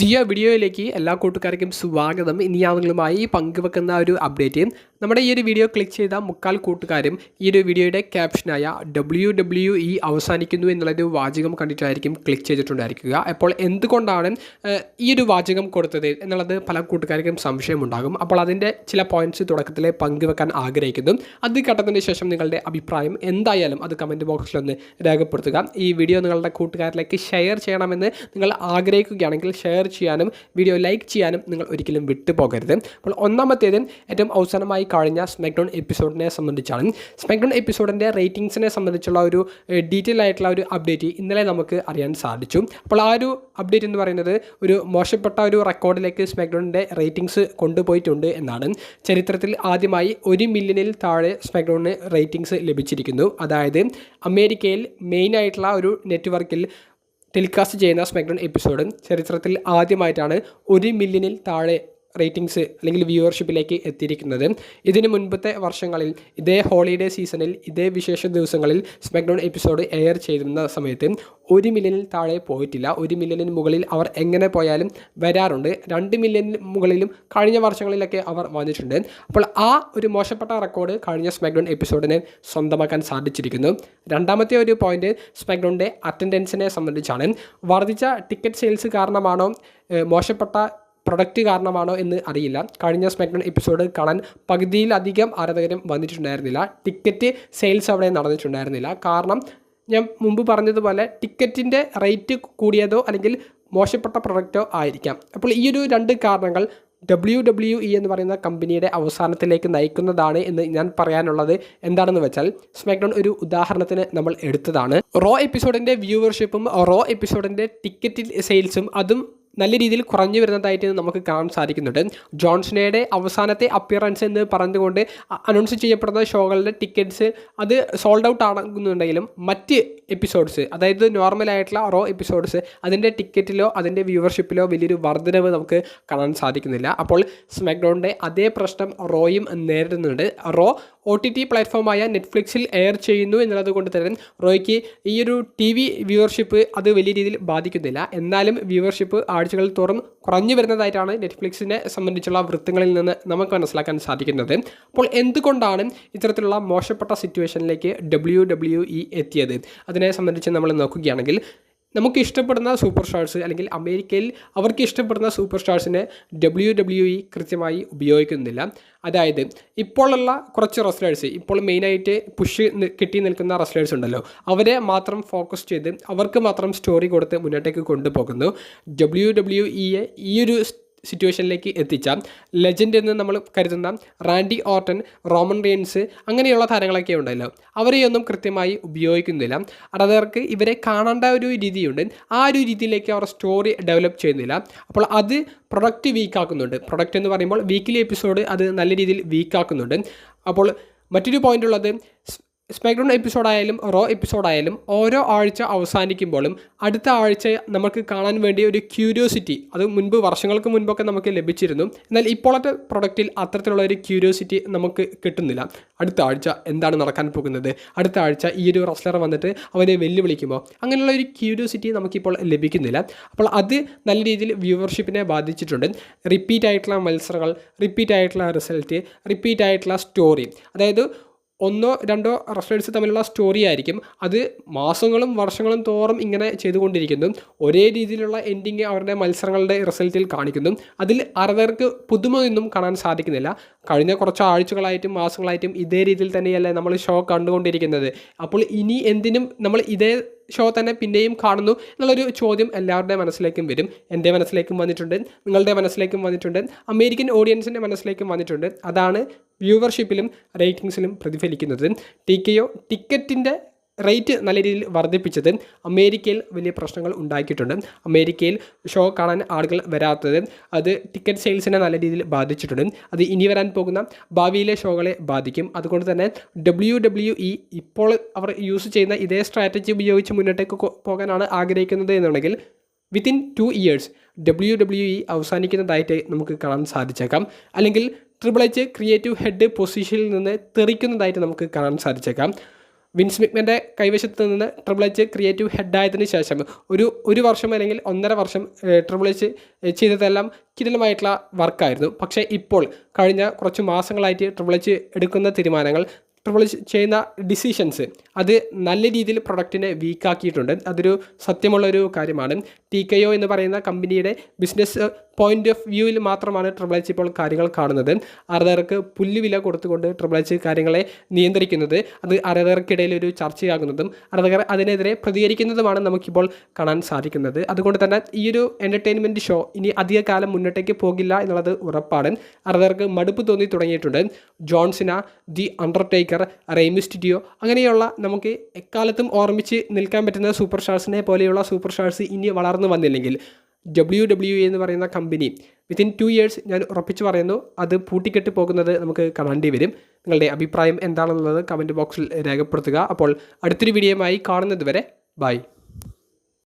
പുതിയ വീഡിയോയിലേക്ക് എല്ലാ കൂട്ടുകാർക്കും സ്വാഗതം. ഇനി ഞാൻ നിങ്ങളുമായി പങ്കുവെക്കുന്ന ഒരു അപ്ഡേറ്റ് നമ്മുടെ ഈ ഒരു വീഡിയോ ക്ലിക്ക് ചെയ്ത മുക്കാൽ കൂട്ടുകാരും ഈ ഒരു വീഡിയോയുടെ ക്യാപ്ഷനായ ഡബ്ല്യു ഡബ്ല്യു ഇ അവസാനിക്കുന്നു എന്നുള്ളൊരു വാചകം കണ്ടിട്ടായിരിക്കും ക്ലിക്ക് ചെയ്തിട്ടുണ്ടായിരിക്കുക. അപ്പോൾ എന്തുകൊണ്ടാണ് ഈ ഒരു വാചകം കൊടുത്തത് എന്നുള്ളത് പല കൂട്ടുകാർക്കും സംശയമുണ്ടാകും. അപ്പോൾ അതിന്റെ ചില പോയിന്റ്സ് തുടക്കത്തിൽ പങ്കുവെക്കാൻ ആഗ്രഹിക്കുന്നു. അത് കേട്ടതിന് ശേഷം നിങ്ങളുടെ അഭിപ്രായം എന്തായാലും അത് കമന്റ് ബോക്സിലൊന്ന് രേഖപ്പെടുത്തുക. ഈ വീഡിയോ നിങ്ങളുടെ കൂട്ടുകാരിലേക്ക് ഷെയർ ചെയ്യണമെന്ന് നിങ്ങൾ ആഗ്രഹിക്കുകയാണെങ്കിൽ ഷെയർ ചെയ്യാനും വീഡിയോ ലൈക്ക് ചെയ്യാനും നിങ്ങൾ ഒരിക്കലും വിട്ടുപോകരുത്. അപ്പോൾ ഒന്നാമത്തേത് ഏറ്റവും അവസാനമായി കഴിഞ്ഞ സ്മാക്ഡൗൺ എപ്പിസോഡിനെ സംബന്ധിച്ചാണ്. സ്മാക്ഡൗൺ എപ്പിസോഡിന്റെ റേറ്റിംഗ്സിനെ സംബന്ധിച്ചുള്ള ഒരു ഡീറ്റെയിൽ ആയിട്ടുള്ള ഒരു അപ്ഡേറ്റ് ഇന്നലെ നമുക്ക് അറിയാൻ സാധിച്ചു. അപ്പോൾ ആ ഒരു അപ്ഡേറ്റ് എന്ന് പറയുന്നത് ഒരു മോശപ്പെട്ട ഒരു റെക്കോർഡിലേക്ക് സ്മാക്ഡൗണിന്റെ റേറ്റിംഗ്സ് കൊണ്ടുപോയിട്ടുണ്ട് എന്നാണ്. ചരിത്രത്തിൽ ആദ്യമായി ഒരു മില്യണിൽ താഴെ സ്മാക്ഡൗണിന് റേറ്റിംഗ്സ് ലഭിച്ചിരിക്കുന്നു. അതായത് അമേരിക്കയിൽ മെയിൻ ആയിട്ടുള്ള ഒരു നെറ്റ്വർക്കിൽ ടെലികാസ്റ്റ് ചെയ്യുന്ന സ്മാക്ഡൗൺ എപ്പിസോഡ് ചരിത്രത്തിൽ ആദ്യമായിട്ടാണ് ഒരു മില്യണിൽ താഴെ റേറ്റിംഗ്സ് അല്ലെങ്കിൽ വ്യൂവർഷിപ്പിലേക്ക് എത്തിയിരിക്കുന്നത്. ഇതിന് മുൻപത്തെ വർഷങ്ങളിൽ ഇതേ ഹോളിഡേ സീസണിൽ ഇതേ വിശേഷ ദിവസങ്ങളിൽ സ്മാക്ഡൗൺ എപ്പിസോഡ് എയർ ചെയ്തിരുന്ന സമയത്ത് ഒരു മില്യണിൽ താഴെ പോയിട്ടില്ല. ഒരു മില്യണിന് മുകളിൽ അവർ എങ്ങനെ പോയാലും വരാറുണ്ട്. രണ്ട് മില്യണിന് മുകളിലും കഴിഞ്ഞ വർഷങ്ങളിലൊക്കെ അവർ വന്നിട്ടുണ്ട്. അപ്പോൾ ആ ഒരു മോശപ്പെട്ട റെക്കോർഡ് കഴിഞ്ഞ സ്മാക്ഡൗൺ എപ്പിസോഡിനെ സ്വന്തമാക്കാൻ സാധിച്ചിരിക്കുന്നു. രണ്ടാമത്തെ ഒരു പോയിന്റ് സ്മാക്ഡൗണിന്റെ അറ്റൻഡൻസിനെ സംബന്ധിച്ചാണ്. വർദ്ധിച്ച ടിക്കറ്റ് സെയിൽസ് കാരണമാണോ മോശപ്പെട്ട പ്രൊഡക്റ്റ് കാരണമാണോ എന്ന് അറിയില്ല. കഴിഞ്ഞ സ്മെക്ഡൺ എപ്പിസോഡ് കാണാൻ പകുതിയിലധികം ആരാധകരും വന്നിട്ടുണ്ടായിരുന്നില്ല. ടിക്കറ്റ് സെയിൽസ് അവിടെ നടന്നിട്ടുണ്ടായിരുന്നില്ല. കാരണം ഞാൻ മുമ്പ് പറഞ്ഞതുപോലെ ടിക്കറ്റിന്റെ റേറ്റ് കൂടിയതോ അല്ലെങ്കിൽ മോശപ്പെട്ട പ്രൊഡക്റ്റോ ആയിരിക്കാം. അപ്പോൾ ഈ ഒരു രണ്ട് കാരണങ്ങൾ ഡബ്ല്യു ഡബ്ല്യു ഇ എന്ന് പറയുന്ന കമ്പനിയുടെ അവസാനത്തിലേക്ക് നയിക്കുന്നതാണ് എന്ന് ഞാൻ പറയാനുള്ളത്. എന്താണെന്ന് വെച്ചാൽ സ്മാക്ഡൗൺ ഒരു ഉദാഹരണത്തിന് നമ്മൾ എടുത്തതാണ്. റോ എപ്പിസോഡിന്റെ വ്യൂവർഷിപ്പും റോ എപ്പിസോഡിന്റെ ടിക്കറ്റ് സെയിൽസും അതും നല്ല രീതിയിൽ കുറഞ്ഞു വരുന്നതായിട്ട് നമുക്ക് കാണാൻ സാധിക്കുന്നുണ്ട്. ജോൺസണയുടെ അവസാനത്തെ അപ്പിയറൻസ് എന്ന് പറഞ്ഞുകൊണ്ട് അനൗൺസ് ചെയ്യപ്പെടുന്ന ഷോകളുടെ ടിക്കറ്റ്സ് അത് സോൾഡ് ഔട്ട് ആകുന്നുണ്ടെങ്കിലും മറ്റ് എപ്പിസോഡ്സ് അതായത് നോർമൽ ആയിട്ടുള്ള റോ എപ്പിസോഡ്സ് അതിന്റെ ടിക്കറ്റിലോ അതിന്റെ വ്യൂവർഷിപ്പിലോ വലിയൊരു വർധനവ് നമുക്ക് കാണാൻ സാധിക്കുന്നില്ല. അപ്പോൾ സ്മാക്ഡൗണിന്റെ അതേ പ്രശ്നം റോയും നേരിടുന്നുണ്ട്. റോ ഒ ടി ടി പ്ലാറ്റ്ഫോമായ നെറ്റ്ഫ്ലിക്സിൽ എയർ ചെയ്യുന്നു എന്നുള്ളത് കൊണ്ട് തന്നെ റോയ്ക്ക് ഈ ഒരു ടി വി വ്യൂവർഷിപ്പ് അത് വലിയ രീതിയിൽ ബാധിക്കുന്നില്ല. എന്നാലും വ്യൂവർഷിപ്പ് ആഴ്ചകൾ തോറും കുറഞ്ഞു വരുന്നതായിട്ടാണ് നെറ്റ്ഫ്ലിക്സിനെ സംബന്ധിച്ചുള്ള വൃത്തങ്ങളിൽ നിന്ന് നമുക്ക് മനസ്സിലാക്കാൻ സാധിക്കുന്നത്. അപ്പോൾ എന്തുകൊണ്ടാണ് ഇത്തരത്തിലുള്ള മോശപ്പെട്ട സിറ്റുവേഷനിലേക്ക് ഡബ്ല്യു ഡബ്ല്യു ഇ എത്തിയത്? അതിനെ സംബന്ധിച്ച് നമ്മൾ നോക്കുകയാണെങ്കിൽ നമുക്ക് ഇഷ്ടപ്പെടുന്ന സൂപ്പർ സ്റ്റാർസ് അല്ലെങ്കിൽ അമേരിക്കയിൽ അവർക്ക് ഇഷ്ടപ്പെടുന്ന സൂപ്പർ സ്റ്റാർസിനെ ഡബ്ല്യു ഡബ്ല്യു ഇ കൃത്യമായി ഉപയോഗിക്കുന്നില്ല. അതായത് ഇപ്പോഴുള്ള കുറച്ച് റെസ്ലേഴ്സ് ഇപ്പോൾ മെയിനായിട്ട് പുഷ് കിട്ടി നിൽക്കുന്ന റെസ്ലേഴ്സ് ഉണ്ടല്ലോ അവരെ മാത്രം ഫോക്കസ് ചെയ്ത് അവർക്ക് മാത്രം സ്റ്റോറി കൊടുത്ത് മുന്നോട്ടേക്ക് കൊണ്ടുപോകുന്നു. ഡബ്ല്യു ഡബ്ല്യു ഇയെ ഈ ഒരു സിറ്റുവേഷനിലേക്ക് എത്തിച്ച ലെജൻഡ് എന്ന് നമ്മൾ കരുതുന്ന റാൻഡി ഓർട്ടൻ റോമൻ റെയിൻസ് അങ്ങനെയുള്ള താരങ്ങളൊക്കെ ഉണ്ടല്ലോ. അവരെയൊന്നും കൃത്യമായി ഉപയോഗിക്കുന്നില്ല. അതവർക്ക് ഇവരെ കാണേണ്ട ഒരു രീതിയുണ്ട്. ആ ഒരു രീതിയിലേക്ക് അവർ സ്റ്റോറി ഡെവലപ്പ് ചെയ്യുന്നില്ല. അപ്പോൾ അത് പ്രൊഡക്റ്റ് വീക്കാക്കുന്നുണ്ട് പ്രൊഡക്റ്റ് എന്ന് പറയുമ്പോൾ വീക്കിലി എപ്പിസോഡ് അത് നല്ല രീതിയിൽ വീക്കാക്കുന്നുണ്ട് അപ്പോൾ മറ്റൊരു പോയിന്റ് ഉള്ളത് സ്മാക്ഡൗൺ എപ്പിസോഡായാലും റോ എപ്പിസോഡായാലും ഓരോ ആഴ്ച അവസാനിക്കുമ്പോഴും അടുത്ത ആഴ്ച നമുക്ക് കാണാൻ വേണ്ടി ഒരു ക്യൂരിയോസിറ്റി അത് മുൻപ് വർഷങ്ങൾക്ക് മുൻപൊക്കെ നമുക്ക് ലഭിച്ചിരുന്നു. എന്നാൽ ഇപ്പോഴത്തെ പ്രൊഡക്റ്റിൽ അത്തരത്തിലുള്ള ഒരു ക്യൂരിയോസിറ്റി നമുക്ക് കിട്ടുന്നില്ല. അടുത്ത ആഴ്ച എന്താണ് നടക്കാൻ പോകുന്നത്? അടുത്ത ആഴ്ച ഈ ഒരു റസ്ലർ വന്നിട്ട് അവനെ വെല്ലുവിളിക്കുമോ? അങ്ങനെയുള്ള ഒരു ക്യൂരിയോസിറ്റി നമുക്കിപ്പോൾ ലഭിക്കുന്നില്ല. അപ്പോൾ അത് നല്ല രീതിയിൽ വ്യൂവർഷിപ്പിനെ ബാധിച്ചിട്ടുണ്ട്. റിപ്പീറ്റ് ആയിട്ടുള്ള മത്സരങ്ങൾ റിപ്പീറ്റ് ആയിട്ടുള്ള റിസൾട്ട് റിപ്പീറ്റ് ആയിട്ടുള്ള സ്റ്റോറി. അതായത് ഒന്നോ രണ്ടോ റെസ്ലേഴ്സ് തമ്മിലുള്ള സ്റ്റോറി ആയിരിക്കും. അത് മാസങ്ങളും വർഷങ്ങളും തോറും ഇങ്ങനെ ചെയ്തുകൊണ്ടിരിക്കുന്നു. ഒരേ രീതിയിലുള്ള എൻഡിങ് അവരുടെ മത്സരങ്ങളുടെ റിസൾട്ടിൽ കാണിക്കുന്നു. അതിൽ ആരാധകർക്ക് പുതുമയൊന്നും കാണാൻ സാധിക്കുന്നില്ല. കഴിഞ്ഞ കുറച്ച് ആഴ്ചകളായിട്ടും മാസങ്ങളായിട്ടും ഇതേ രീതിയിൽ തന്നെയല്ലേ നമ്മൾ ഷോ കണ്ടുകൊണ്ടിരിക്കുന്നത്. അപ്പോൾ ഇനി എന്തിനും നമ്മൾ ഇതേ ഷോ തന്നെ പിന്നെയും കാണുന്നു എന്നുള്ളൊരു ചോദ്യം എല്ലാവരുടെ മനസ്സിലേക്കും വരും. എന്റെ മനസ്സിലേക്കും വന്നിട്ടുണ്ട് നിങ്ങളുടെ മനസ്സിലേക്കും വന്നിട്ടുണ്ട് അമേരിക്കൻ ഓഡിയൻസിന്റെ മനസ്സിലേക്കും വന്നിട്ടുണ്ട്. അതാണ് വ്യൂവർഷിപ്പിലും റേറ്റിംഗ്സിലും പ്രതിഫലിക്കുന്നത്. ടി കെയോ ടിക്കറ്റിന്റെ റേറ്റ് നല്ല രീതിയിൽ വർദ്ധിപ്പിച്ചത് അമേരിക്കയിൽ വലിയ പ്രശ്നങ്ങൾ ഉണ്ടാക്കിയിട്ടുണ്ട്. അമേരിക്കയിൽ ഷോ കാണാൻ ആളുകൾ വരാത്തത് അത് ടിക്കറ്റ് സെയിൽസിനെ നല്ല രീതിയിൽ ബാധിച്ചിട്ടുണ്ട്. അത് ഇനി വരാൻ പോകുന്ന ഭാവിയിലെ ഷോകളെ ബാധിക്കും. അതുകൊണ്ട് തന്നെ ഡബ്ല്യു ഡബ്ല്യു ഇ ഇപ്പോൾ അവർ യൂസ് ചെയ്യുന്ന ഇതേ സ്ട്രാറ്റജി ഉപയോഗിച്ച് മുന്നോട്ടേക്ക് പോകാനാണ് ആഗ്രഹിക്കുന്നത് എന്നുണ്ടെങ്കിൽ within two years W W E അവസാനിക്കുന്നതായിട്ട് നമുക്ക് കാണാൻ സാധിച്ചേക്കാം. അല്ലെങ്കിൽ ട്രിപ്പിൾ എച്ച് ക്രിയേറ്റീവ് ഹെഡ് പൊസിഷനിൽ നിന്ന് തെറിക്കുന്നതായിട്ട് നമുക്ക് കാണാൻ സാധിച്ചേക്കാം. വിൻസ് മിക്മന്റെ കൈവശത്ത് നിന്ന് ട്രിപ്പിൾ എച്ച് ക്രിയേറ്റീവ് ഹെഡായതിനു ശേഷം ഒരു ഒരു വർഷം അല്ലെങ്കിൽ ഒന്നര വർഷം ട്രിപ്പിൾ എച്ച് ചെയ്തതെല്ലാം കിടിലമായിട്ടുള്ള വർക്കായിരുന്നു പക്ഷേ ഇപ്പോൾ കഴിഞ്ഞ കുറച്ച് മാസങ്ങളായിട്ട് ട്രിപ്പിൾ എച്ച് എടുക്കുന്ന തീരുമാനങ്ങൾ എച്ച് ചെയ്യുന്ന ഡിസിഷൻസ് അത് നല്ല രീതിയിൽ പ്രൊഡക്റ്റിനെ വീക്കാക്കിയിട്ടുണ്ട് അതൊരു സത്യമുള്ളൊരു കാര്യമാണ്. ടി കെ ഒ എന്ന് പറയുന്ന കമ്പനിയുടെ ബിസിനസ് പോയിന്റ് ഓഫ് വ്യൂവിൽ മാത്രമാണ് ട്രിപ്പിൾ എച്ച് ഇപ്പോൾ കാര്യങ്ങൾ കാണുന്നത്. ആരാധകർക്ക് പുല്ലുവില കൊടുത്തുകൊണ്ട് ട്രിപ്പിൾ എച്ച് കാര്യങ്ങളെ നിയന്ത്രിക്കുന്നത്. അത് ആരാധകർക്കിടയിൽ ഒരു ചർച്ചയാകുന്നതും ആരാധകർ അതിനെതിരെ പ്രതികരിക്കുന്നതുമാണ് നമുക്കിപ്പോൾ കാണാൻ സാധിക്കുന്നത്. അതുകൊണ്ട് തന്നെ ഈ ഒരു എന്റർടൈൻമെന്റ് ഷോ ഇനി അധിക കാലം മുന്നോട്ടേക്ക് പോകില്ല എന്നുള്ളത് ഉറപ്പാണ്. ആരാധകർക്ക് മടുപ്പ് തോന്നി തുടങ്ങിയിട്ടുണ്ട്. ജോൺസിന ദി അണ്ടർടേക്കർ റെയ്മിസ്റ്റിഡിയോ അങ്ങനെയുള്ള നമുക്ക് എക്കാലത്തും ഓർമ്മിച്ച് നിൽക്കാൻ പറ്റുന്ന സൂപ്പർ സ്റ്റാർസിനെ പോലെയുള്ള സൂപ്പർ സ്റ്റാർസ് ഇനി വളർന്നു വന്നില്ലെങ്കിൽ ഡബ്ല്യു ഡബ്ല്യു എന്ന് പറയുന്ന കമ്പനി വിത്തിൻ ടു ഇയേഴ്സ് ഞാൻ ഉറപ്പിച്ച് പറയുന്നു അത് പൂട്ടിക്കെട്ടി പോകുന്നത് നമുക്ക് കാണേണ്ടി വരും. നിങ്ങളുടെ അഭിപ്രായം എന്താണെന്നുള്ളത് കമന്റ് ബോക്സിൽ രേഖപ്പെടുത്തുക. അപ്പോൾ അടുത്തൊരു വീഡിയോയുമായി കാണുന്നത് വരെ ബൈ